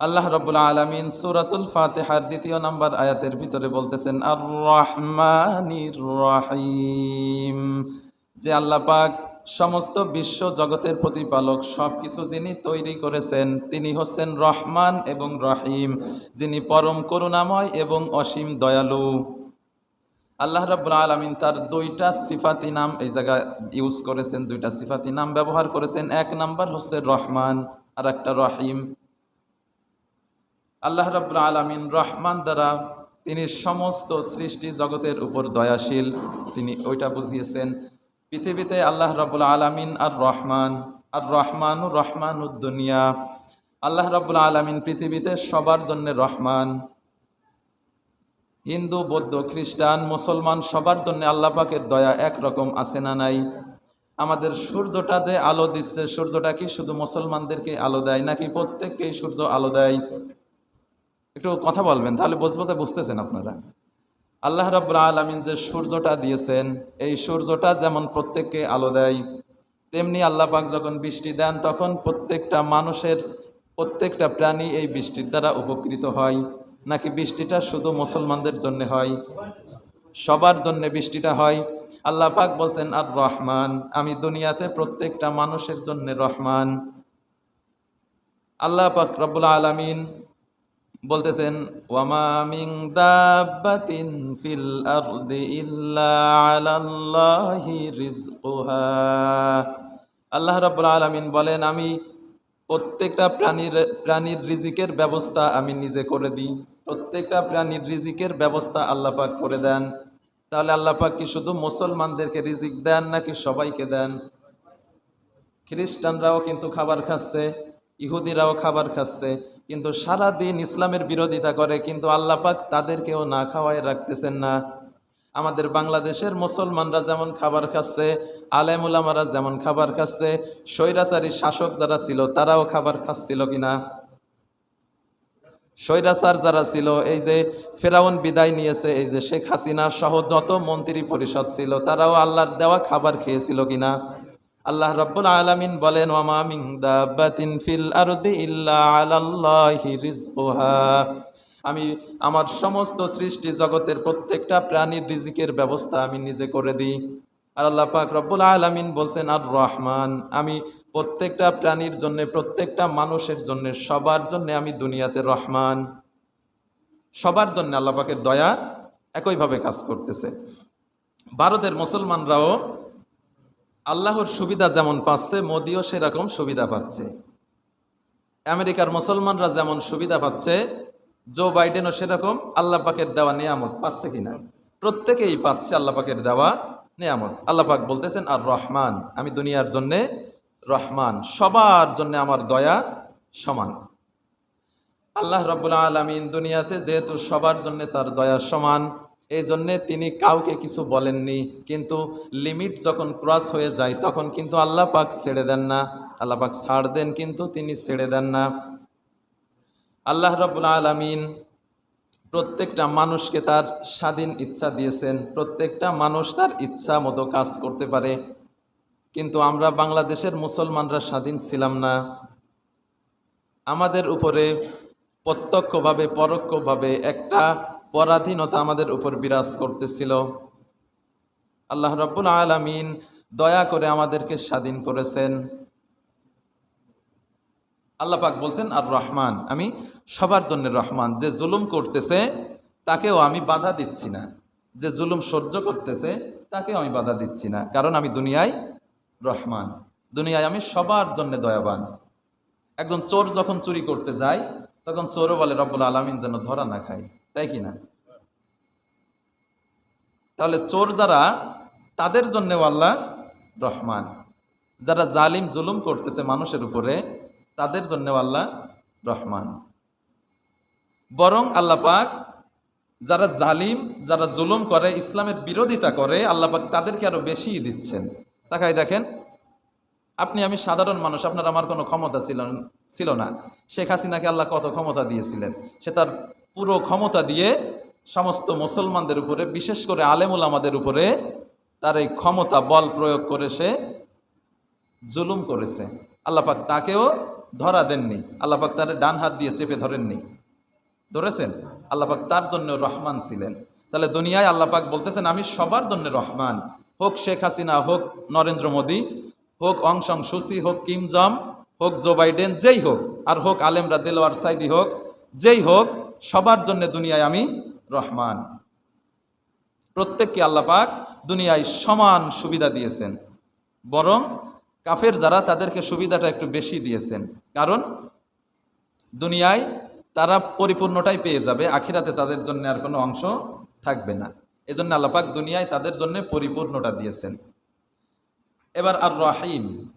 আল্লাহ রব্বুল আলমিন সুরাতুল ফাতেহার দ্বিতীয় নম্বর আয়াতের ভিতরে বলতেছেন আর রহমানির রহিম। যে আল্লাহ পাক সমস্ত বিশ্ব জগতের প্রতিপালক সব কিছু যিনি তৈরি করেছেন, তিনি হচ্ছেন রহমান এবং রহিম, যিনি পরম করুণাময় এবং অসীম দয়ালু। আল্লাহ রাব্বুল আলমিন তার দুইটা সিফাতি নাম এই জায়গায় ইউজ করেছেন, দুইটা সিফাতি নাম ব্যবহার করেছেন। এক নাম্বার হচ্ছে রহমান আর একটা রহিম। আল্লাহ রাব্বুল আলমিন রহমান দ্বারা তিনি সমস্ত সৃষ্টি জগতের উপর দয়াশীল। তিনি ওইটা বুঝিয়েছেন, পৃথিবীতে আল্লাহ রাব্বুল আলমিন আর রহমান আর রহমান রহমান উদ্দুনিয়া আল্লাহ রাব্বুল আলমিন পৃথিবীতে সবার জন্য রহমান। হিন্দু, বৌদ্ধ, খ্রিস্টান, মুসলমান সবার জন্য আল্লাহ পাকের দয়া একরকম আছে না নাই? আমাদের সূর্যটা যে আলো দিচ্ছে, সূর্যটা কি শুধু মুসলমানদেরকে আলো দেয় নাকি প্রত্যেককেই সূর্য আলো দেয়? একটু কথা বলবেন, তাহলে বুঝব যে বুঝতেছেন আপনারা। আল্লাহ রাব্বুল আলমিন যে সূর্যটা দিয়েছেন, এই সূর্যটা যেমন প্রত্যেককে আলো দেয়, তেমনি আল্লাহ পাক যখন বৃষ্টি দেন, তখন প্রত্যেকটা মানুষের, প্রত্যেকটা প্রাণী এই বৃষ্টির দ্বারা উপকৃত হয়। নাকি বৃষ্টিটা শুধু মুসলমানদের জন্য হয়? সবার জন্য বৃষ্টিটা হয়। আল্লাহ পাক বলছেন, আর রহমান, আমি দুনিয়াতে প্রত্যেকটা মানুষের জন্য রহমান। আল্লাহ পাক রব্বুল আলামিন বলতেছেন, ওয়ামা মিং দাব্বাতিন ফিল আরদি ইল্লা আল্লাহ রাব্বুল আলামিন বলেন, আমি প্রত্যেকটা প্রাণীর প্রাণীর রিজিকের ব্যবস্থা আমি নিজে করে দিই। প্রত্যেকটা প্রাণীর রিজিকের ব্যবস্থা আল্লাহ পাক করে দেন। তাহলে আল্লাহ পাক কি শুধু মুসলমানদেরকে রিজিক দেন নাকি সবাইকে দেন? খ্রিস্টানরাও কিন্তু খাবার খাচ্ছে। ইহুদিরাও খাবার খাচ্ছে, কিন্তু সারা দিন ইসলামের বিরোধিতা করে, কিন্তু আল্লাহ পাক তাদেরকেও না খাওয়ায় রাখতেছেন না। আমাদের বাংলাদেশের মুসলমানরা যেমন খাবার খাচ্ছে আলেমুলামারা যেমন খাবার খাচ্ছে, স্বৈরাচারী শাসক যারা ছিল, তারাও খাবার খাচ্ছিল কিনা? স্বৈরাচার যারা ছিল, এই যে ফেরাউন বিদায় নিয়েছে, এই যে শেখ হাসিনা সহ যত মন্ত্রী পরিষদ ছিল, তারাও আল্লাহর দেওয়া খাবার খেয়েছিল কিনা? আল্লাহ রব্বুল আলামিন বলেন, ওয়ামা রিজকুহা আমি, আমার সমস্ত সৃষ্টি জগতের প্রত্যেকটা প্রাণীর রিজিকের ব্যবস্থা আমি নিজে করে দিই। আর আল্লাহ পাক রব্বুল আলামিন বলছেন, আর রহমান, আমি প্রত্যেকটা প্রাণীর জন্য, প্রত্যেকটা মানুষের জন্য, সবার জন্য আমি দুনিয়াতে রহমান। সবার জন্য আল্লাহ পাকের দয়া একইভাবে কাজ করতেছে। ভারতের মুসলমানরাও আল্লাহর সুবিধা যেমন পাচ্ছে, মোদিও সেরকম সুবিধা পাচ্ছে। আমেরিকার মুসলমানরা যেমন সুবিধা পাচ্ছে জো বাইডেনও সেরকম আল্লাহ পাকের দেওয়া নিয়ামত পাচ্ছে কিনা? প্রত্যেকেই পাচ্ছে আল্লাহ পাকের দেওয়া নিয়ামত। আল্লাহ পাক বলতেছেন, আর রহমান, আমি দুনিয়ার জন্যে রহমান, সবার জন্য আমার দয়া সমান। আল্লাহ রব্বুল আলমিন দুনিয়াতে যেহেতু সবার জন্য তার দয়া সমান এই জন্যে তিনি কাউকে কিছু বলেননি, কিন্তু লিমিট যখন ক্রস হয়ে যায়, তখন কিন্তু আল্লাহ পাক ছেড়ে দেন না। আল্লাহ পাক ছাড় দেন, কিন্তু তিনি ছেড়ে দেন না। আল্লাহ রব্বুল আলমিন প্রত্যেকটা মানুষকে তার স্বাধীন ইচ্ছা দিয়েছেন। প্রত্যেকটা মানুষ তার ইচ্ছা মতো কাজ করতে পারে। কিন্তু আমরা বাংলাদেশের মুসলমানরা স্বাধীন ছিলাম না। আমাদের উপরে প্রত্যক্ষভাবে, পরোক্ষভাবে একটা পরাধীনতা আমাদের উপর বিরাজ করতেছিল। আল্লাহ রব্বুল আলমিন দয়া করে আমাদেরকে স্বাধীন করেছেন। আল্লাহ পাক বলছেন, আর রহমান, আমি সবার জন্য রহমান। যে জুলুম করতেছে, তাকেও আমি বাধা দিচ্ছি না। যে জুলুম সহ্য করতেছে, তাকেও আমি বাধা দিচ্ছি না। কারণ আমি দুনিয়ায় রহমান। দুনিয়ায় আমি সবার জন্য দয়াবান। একজন চোর যখন চুরি করতে যায়, তখন চোরও বলে, রব্বুল আলমিন যেন ধরা না খায়। তাই কি না? তাহলে চোর যারা, তাদের জন্যেও আল্লাহ রহমান। যারা জালিম, জুলুম করতেছে মানুষের উপরে, তাদের জন্যেও আল্লাহ রহমান। বরং আল্লাহ পাক যারা জালিম, যারা জুলুম করে, ইসলামের বিরোধিতা করে, আল্লাহ পাক তাদেরকে আরও বেশি দিচ্ছেন। তাকাই দেখেন, আপনি আমি সাধারণ মানুষ, আপনার আমার কোনো ক্ষমতা ছিল ছিল না। শেখ হাসিনাকে আল্লাহ কত ক্ষমতা দিয়েছিলেন? সে তার পুরো ক্ষমতা দিয়ে সমস্ত মুসলমানদের উপরে, বিশেষ করে আলেমুল আমাদের উপরে, তার এই ক্ষমতা বল প্রয়োগ করে সে জুলুম করেছে। আল্লাপাক তাকেও ধরা দেননি। আল্লাপাক তার ডান হাত দিয়ে চেপে ধরেননি। ধরেছেন? আল্লাপাক তার জন্য রহমান ছিলেন। তাহলে দুনিয়ায় আল্লাপাক বলতেছেন, আমি সবার জন্য রহমান। হোক শেখ হাসিনা, হোক নরেন্দ্র মোদী, হোক অং সং সুসি হোক কিম জম হোক জো বাইডেন, যেই হোক, আর হোক আলেমরা দেলোয়ার সাইদি হোক, যেই হোক সবার জন্য দুনিয়ায় আমি রহমান। প্রত্যেককে আল্লাপাক দুনিয়ায় সমান সুবিধা দিয়েছেন। বরং কাফের যারা তাদেরকে সুবিধাটা একটু বেশি দিয়েছেন। কারণ দুনিয়ায় তারা পরিপূর্ণটাই পেয়ে যাবে, আখিরাতে তাদের জন্য আর কোনো অংশ থাকবে না। এজন্য আল্লাপাক দুনিয়ায় তাদের জন্য পরিপূর্ণটা দিয়েছেন। এবার আর রাহিম